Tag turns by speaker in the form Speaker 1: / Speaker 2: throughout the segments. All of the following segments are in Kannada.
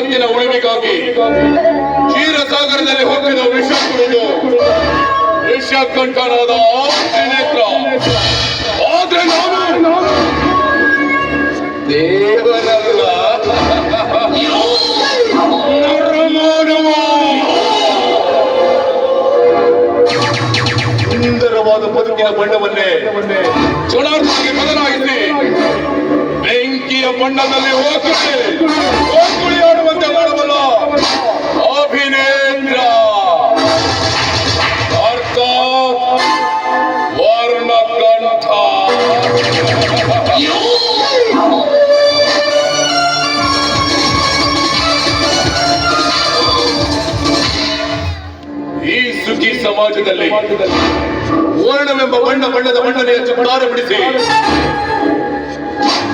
Speaker 1: ಸಂಪತ್ತಿನ ಉಳಿವಿಗಾಗಿ ಕ್ಷೀರಸಾಗರದಲ್ಲಿ ಹುಟ್ಟಿದ ವಿಷ ಕುಡಿದು ವಿಷಕಂಠನಾದ ನೇತ್ರ. ಆದ್ರೆ ನಾನು ದೇವರಲ್ಲ. ಬಣ್ಣವನ್ನೇ ಜನಾರ್ದನಿಗೆ ಬದಲಾಯಿಸಿ ಬೆಂಕಿಯ ಬಣ್ಣದಲ್ಲಿ ಹೋಗುತ್ತೆ ಸಮಾಜದಲ್ಲಿ ವರ್ಣವೆಂಬ ಬಣ್ಣ ಬಣ್ಣದ ಬಣ್ಣನೆಯ ಚುಕ್ಕಾರ ಬಿಡಿಸಿ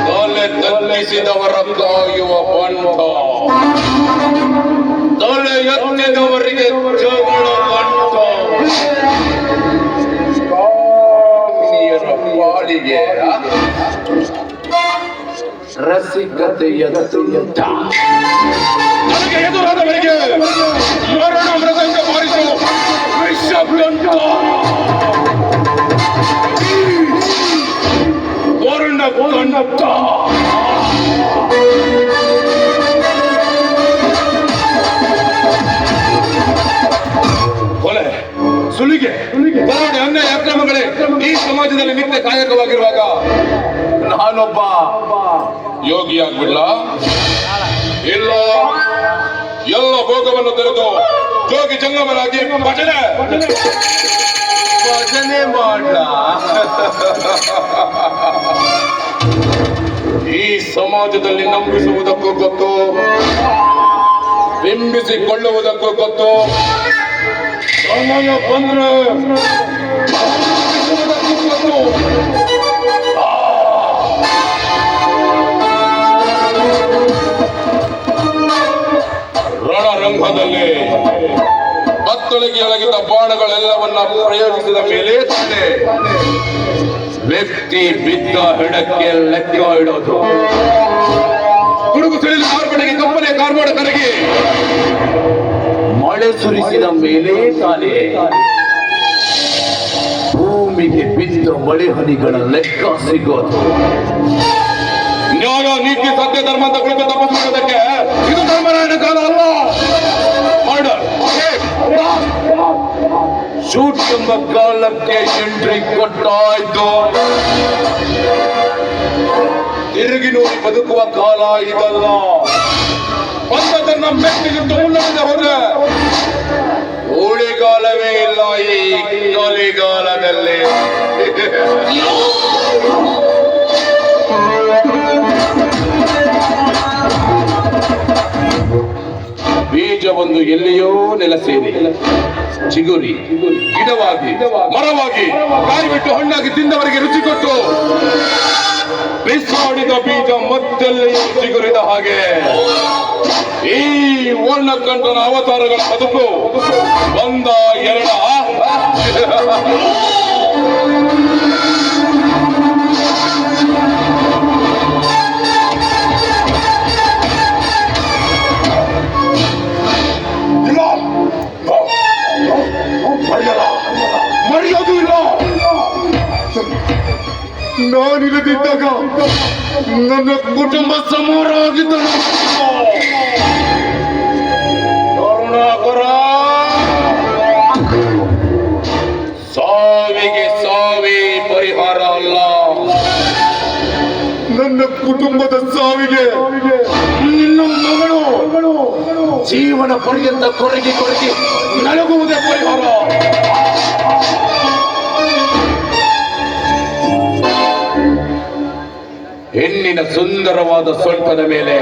Speaker 1: ತಲೆ ತಲ್ಲಿಸಿದವರ ಕಾಯುವ ಬಣ್ಣ ತಲೆ ಎತ್ತಿದವರಿಗೆ ಜಗಳ ಬಂಧ. ಕಾಮಿನಿಯರ ಪಾಲಿಗೆ
Speaker 2: ರಸಿಕತೆಯ ತುಂಟ
Speaker 1: ನನಗೆ ಎದುರಾದವರಿಗೆ ಕಂಠ ಕೊಲೆ ಸುಲಿಗೆ ಬರೋಣ ಅನ್ಯಾಯ ಅಕ್ರಮಗಳೇ ಈ ಸಮಾಜದಲ್ಲಿ ನಿತ್ಯ ಕಾಯಕವಾಗಿರುವಾಗ ನಾನೊಬ್ಬ ಯೋಗಿ ಆಗ್ಬಿಡ್ಲ ಇಲ್ಲ ಎಲ್ಲ ಭೋಗವನ್ನು ತೆರೆದು ಯೋಗಿ ಜಂಗಮನಾಗಿ ಭಜನೆ. ಭಜನೆ ಮಾಡ್ಲ? ಈ ಸಮಾಜದಲ್ಲಿ ನಂಬಿಸುವುದಕ್ಕೂ ಗೊತ್ತು, ಬಿಂಬಿಸಿಕೊಳ್ಳುವುದಕ್ಕೂ ಗೊತ್ತು. ಸಮಯ ಬಂದ್ರೆ ರಣರಂಗದಲ್ಲಿ ಬತ್ತಳಿಗೆ ಒಳಗಿದ್ದ ಬಾಣಗಳೆಲ್ಲವನ್ನ ಪ್ರಯೋಗಿಸಿದ ಮೇಲೆ ತಾನೆ. ವ್ಯಕ್ತಿ ಬಿದ್ದ ಹೆಡಕ್ಕೆ ಲೆಕ್ಕ ಇಡೋದು. ಗುಡುಗು ತಿಳಿದು ಕಾರ್ಪಡೆಗೆ ಕಪ್ಪನೆ ಕಾರ್ಮಾಡ ಕರಗಿ.
Speaker 2: ಮಳೆ ಸುರಿಸಿದ ಮೇಲೆ ತಾನೆ ಭೂಮಿಗೆ ಬಿದ್ದ ಮಳೆ ಹನಿಗಳ ಲೆಕ್ಕ ಸಿಗೋದು.
Speaker 1: ನ್ಯಾಯ ನೀತಿ ಸತ್ಯ ಧರ್ಮ ಅಂತ ಕುಳಿತು ತಪಸ್ಸು ಮಾಡೋದಕ್ಕೆ ಇದು ಧರ್ಮರಾಯಣ ಕಾಲ ಅಲ್ಲ.
Speaker 2: ಶೂಟ್ ಕಾಲಕ್ಕೆ ಎಂಟ್ರಿ ಕೊಟ್ಟಾಯ್ತು
Speaker 1: ತಿರುಗಿ ನೋಡಿ ಬದುಕುವ ಕಾಲ ಇದಲ್ಲ. ಬಂದದನ್ನ ಮೆಟ್ಟಿಗೆ ಮುನ್ನಡೆದ ಹೋದ್ರೆ ಹೋಳಿಗಾಲವೇ ಇಲ್ಲ ಈ ಕಲಿಗಾಲದಲ್ಲಿ ಬೀಜವೊಂದು ಎಲ್ಲಿಯೋ ನೆಲೆಸೇರಿ. ಚಿಗುರಿ, ಗಿಡವಾಗಿ, ಮರವಾಗಿ ಕಾಯಿ ಬಿಟ್ಟು ಹಣ್ಣಾಗಿ ತಿಂದವರಿಗೆ ರುಚಿ ಕೊಟ್ಟು ಬಿಸಾಡಿದ ಬೀಜ ಮತ್ತೆಲ್ಲಿಯೂ ಚಿಗುರಿದ ಹಾಗೆ ಈ ವರ್ಣಕಂಠನ ಅವತಾರಗಳ ಬದುಕು. ಬಂದ ಎರಡ. ನಾನಿಲ್ಲದಿದ್ದಾಗ ನನ್ನ ಕುಟುಂಬ ಸಮೂರ ಆಗಿದ್ದನು ಕರುಣಾಕರ. ಸಾವಿಗೆ ಸಾವಿ ಪರಿಹಾರ ಅಲ್ಲ. ನನ್ನ ಕುಟುಂಬದ ಸಾವಿಗೆ ನಿನ್ನ ಮಗಳು
Speaker 2: ಜೀವನ ಪರ್ಯಂತ ಕೊರಗಿ ಕೊರಗಿ
Speaker 1: ನಲಗುವುದೇ ಪರಿಹಾರ. ಹೆಣ್ಣಿನ ಸುಂದರವಾದ ಸೊಂಟದ ಮೇಲೆ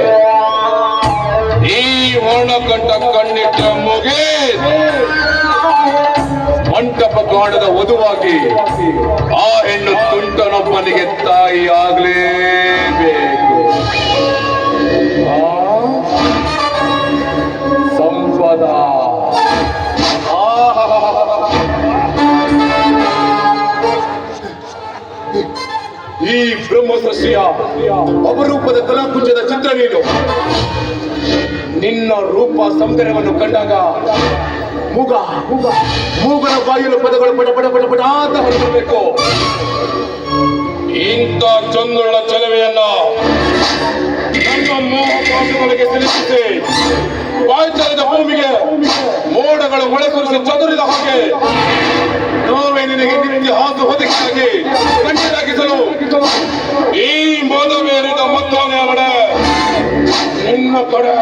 Speaker 1: ಈ ವರ್ಣಕಂಠ ಕಣ್ಣಿಟ್ಟ ಮುಗಿ ಮಂಟಪ ಕಾಣದ ವಧುವಾಗಿ ಆ ಹೆಣ್ಣು ತುಂಟನೊಬ್ಬನಿಗೆ ತಾಯಿ ಆಗ್ಲೇಬೇಕು ಸೃಷ್ಟಿಯ ಅಪರೂಪದ ಕಲಾಕುಂಚದ ಚಿತ್ರ ನೀನು. ನಿನ್ನ ರೂಪ ಸೌಂದರ್ಯವನ್ನು ಕಂಡಾಗ ಮೂಗ ಮೂಗ, ಮೂಗನ ಬಾಯಿಲು ಪದಗಳು ಪಟ ಪಟ ಪಟ ಪಟ ಅಂತ ಹೊರಬರಬೇಕು ಇಂಥ ಚಂದುಳ್ಳ ಚಲವೆಯನ್ನ ನಮ್ಮ ಮೋಹ ಪಾಶಗಳಿಗೆ ಸಿಲುಕಿಸಿ ವಾಯುಚಲದ ಭೂಮಿಗೆ ಮೋಡಗಳು ಮೊಳೆ ಸುರಿಸಿ ಚದುರಿದ ಹಾಗೆ ನಾವೇ ನಿನಗೆ ನಿತ್ಯ ಹಾದು ಹೊದಿಕೆಯಾಗಿ ಕಣ್ಣೀರಾಗಿಸಲು করা